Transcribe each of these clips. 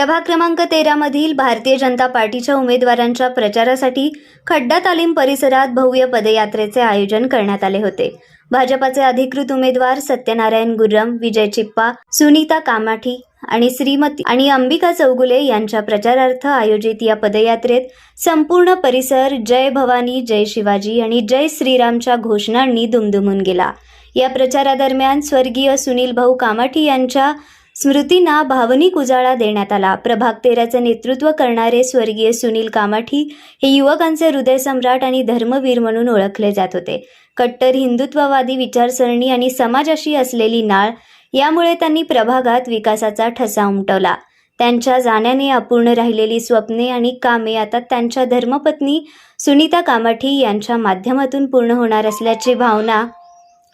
प्रभाग क्रमांक तेरामधील भारतीय जनता पार्टीच्या उमेदवारांच्या प्रचारासाठी खड्डा तालीम परिसरात भव्य पदयात्रेचे आयोजन करण्यात आले होते. भाजपाचे अधिकृत उमेदवार सत्यनारायण गुर्रम विजय चिप्पा सुनीता कामाठी आणि श्रीमती आणि अंबिका चौगुले यांच्या प्रचारार्थ आयोजित या पदयात्रेत संपूर्ण परिसर जय भवानी जय शिवाजी आणि जय श्रीरामच्या घोषणांनी दुमदुमून गेला. या प्रचारादरम्यान स्वर्गीय सुनील भाऊ कामाठी यांच्या स्मृतींना भावनिक उजाळा देण्यात आला. प्रभाग तेराचे नेतृत्व करणारे स्वर्गीय सुनील कामाठी हे युवकांचे हृदयसम्राट आणि धर्मवीर म्हणून ओळखले जात होते. कट्टर हिंदुत्ववादी विचारसरणी आणि समाजाशी असलेली नाळ यामुळे त्यांनी प्रभागात विकासाचा ठसा उमटवला. त्यांच्या जाण्याने अपूर्ण राहिलेली स्वप्ने आणि कामे आता त्यांच्या धर्मपत्नी सुनीता कामाठी यांच्या माध्यमातून पूर्ण होणार असल्याची भावना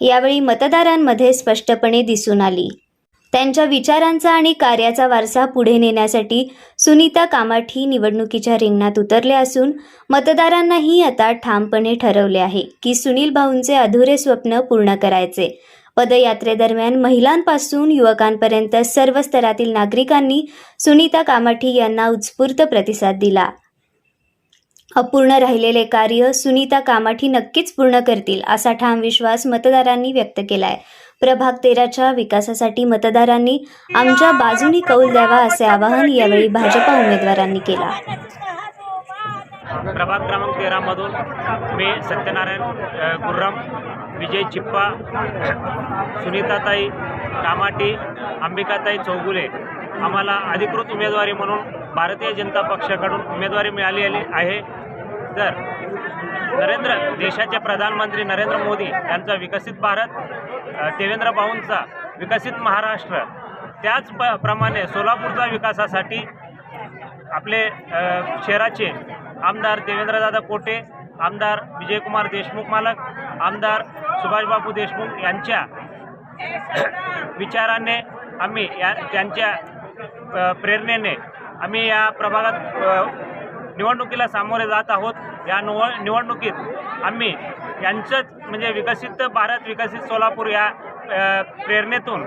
यावेळी मतदारांमध्ये स्पष्टपणे दिसून आली. त्यांच्या विचारांचा आणि कार्याचा वारसा पुढे नेण्यासाठी सुनीता कामाठी निवडणुकीच्या रिंगणात उतरले असून मतदारांनाही आता ठामपणे ठरवले आहे की सुनील भाऊंचे अधुरे स्वप्न पूर्ण करायचे. पदयात्रेदरम्यान महिलांपासून युवकांपर्यंत सर्व स्तरातील नागरिकांनी सुनीता कामाठी यांना उत्स्फूर्त प्रतिसाद दिला. अपूर्ण राहिलेले कार्य सुनीता कामाठी नक्कीच पूर्ण करतील असा ठाम विश्वास मतदारांनी व्यक्त केला आहे प्रभाग तेराच्या विकासासाठी मतदारांनी आमच्या बाजूनी कौल द्यावा असे आवाहन यावेळी भाजपा उमेदवारांनी केला. प्रभाग क्रमांक तेरामधून मी सत्यनारायण गुर्रम विजय चिप्पा सुनीताताई कामाटी अंबिकाताई चौगुले आम्हाला अधिकृत उमेदवारी म्हणून भारतीय जनता पक्षाकडून उमेदवारी मिळालेली आहे. तर नरेंद्र देशाचे प्रधानमंत्री नरेंद्र मोदी यांचा विकसित भारत देवेंद्र भाऊंचा विकसित महाराष्ट्र. त्याच प प्रमाणे सोलापूरचा विकासासाठी आपले शहराचे आमदार देवेंद्रदादा कोटे आमदार विजयकुमार देशमुख मालक आमदार सुभाषबाबू देशमुख यांच्या विचाराने आम्ही या त्यांच्या प्रेरणेने आम्ही या प्रभागात निवडणुकीला सामोरे जात आहोत. या निवड निवडणुकीत आम्ही यांचंच म्हणजे विकसित भारत विकसित सोलापूर या प्रेरणेतून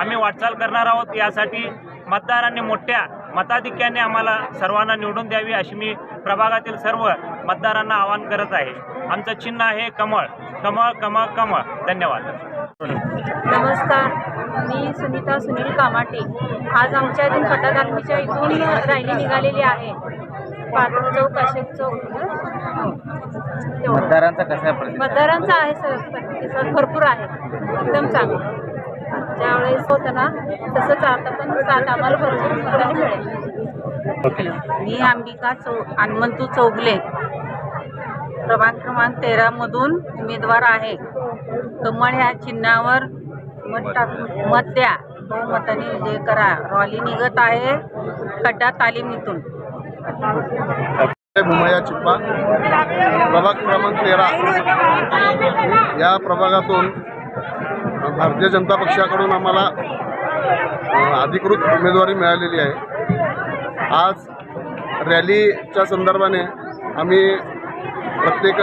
आम्ही वाटचाल करणार आहोत. यासाठी मतदारांनी मोठ्या मताधिक्याने आम्हाला सर्वांना निवडून द्यावी अशी मी प्रभागातील सर्व मतदारांना आवाहन करत आहे. आमचं चिन्ह आहे कमळ. कमळ कमळ कमळ. धन्यवाद. नमस्कार. मी सुनीता सुनील कामाटे. आज आमच्या इथून खड्डा तालमीच्या इथून रॅली निघालेली आहे. पाटण चौक अशोक चौक. मतदारांचा कसा मतदारांचा आहे सर प्रतिसाद भरपूर आहे. एकदम चांगलं. ज्यावेळेस होतं ना तसंच आता पण साथ आम्हाला भरपूर मताने मिळेल. मी अंबिका चौ हनुमंतू चौगले. प्रभाग क्रमांक तेरामधून उमेदवार आहे. कमळ ह्या चिन्हावर मत टाकून मत द्या. बहुमताने विजय करा. रॉली निघत आहे खड्डा तालीमीतून भुमया चिप्पा प्रभाग क्रमांक तेरा. या प्रभागातून भारतीय जनता पक्षाकडून आम्हाला अधिकृत उमेदवारी मिळालेली आहे. आज रॅलीच्या संदर्भाने आम्ही प्रत्येक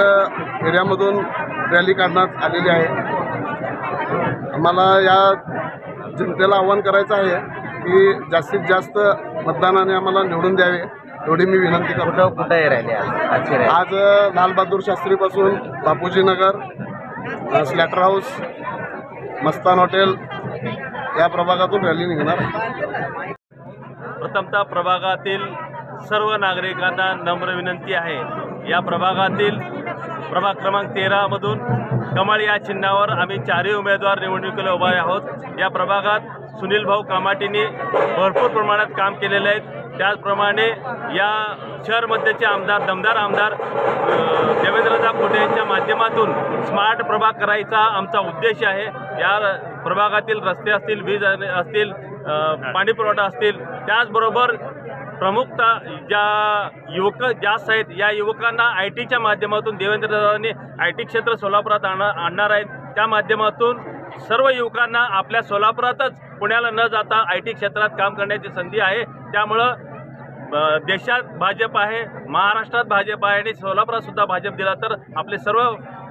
एरियामधून रॅली काढण्यात आलेली आहे. आम्हाला या जनतेला आव्हान करायचं आहे की जास्तीत जास्त मतदानाने आम्हाला निवडून द्यावे. एवढी मी विनंती करतो. कुठं आहे रॅली आज. आज Lal Bahadur शास्त्रीपासून Bapuji Nagar slaughter house Mastan hotel या प्रभागातून रॅली निघणार. प्रथमतः प्रभागातील सर्व नागरिकांना नम्र विनंती आहे. या प्रभागातील प्रभाग क्रमांक तेरामधून कमळ या चिन्हावर आम्ही चारही उमेदवार निवडणुकीला उभे आहोत. या प्रभागात सुनील भाऊ कामाटींनी भरपूर प्रमाणात काम केलेले आहेत त्याचप्रमाणे या शहरमध्येचे आमदार दमदार आमदार देवेंद्रदा खोटे यांच्या माध्यमातून स्मार्ट प्रभाग करायचा आमचा उद्देश आहे. या प्रभागातील रस्ते असतील वीज असतील पाणीपुरवठा असतील त्याचबरोबर प्रमुखता ज्या युवक जास्त आहेत या युवकांना आय टीच्या माध्यमातून देवेंद्रदादांनी आय टी क्षेत्र सोलापुरात आणणार आणणार आहेत. त्या माध्यमातून सर्व युवकांना आपल्या सोलापुरातच पुण्याला न जाता आय टी क्षेत्रात काम करण्याची संधी आहे. त्यामुळं देशात भाजप आहे महाराष्ट्रात भाजप आहे आणि सोलापुरात सुद्धा भाजप दिला तर आपले सर्व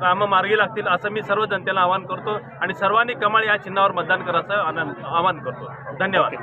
कामं मार्गी लागतील असं मी सर्व जनतेला आवाहन करतो आणि सर्वांनी कमाल या चिन्हावर मतदान करायचं आनंद आवाहन करतो. धन्यवाद.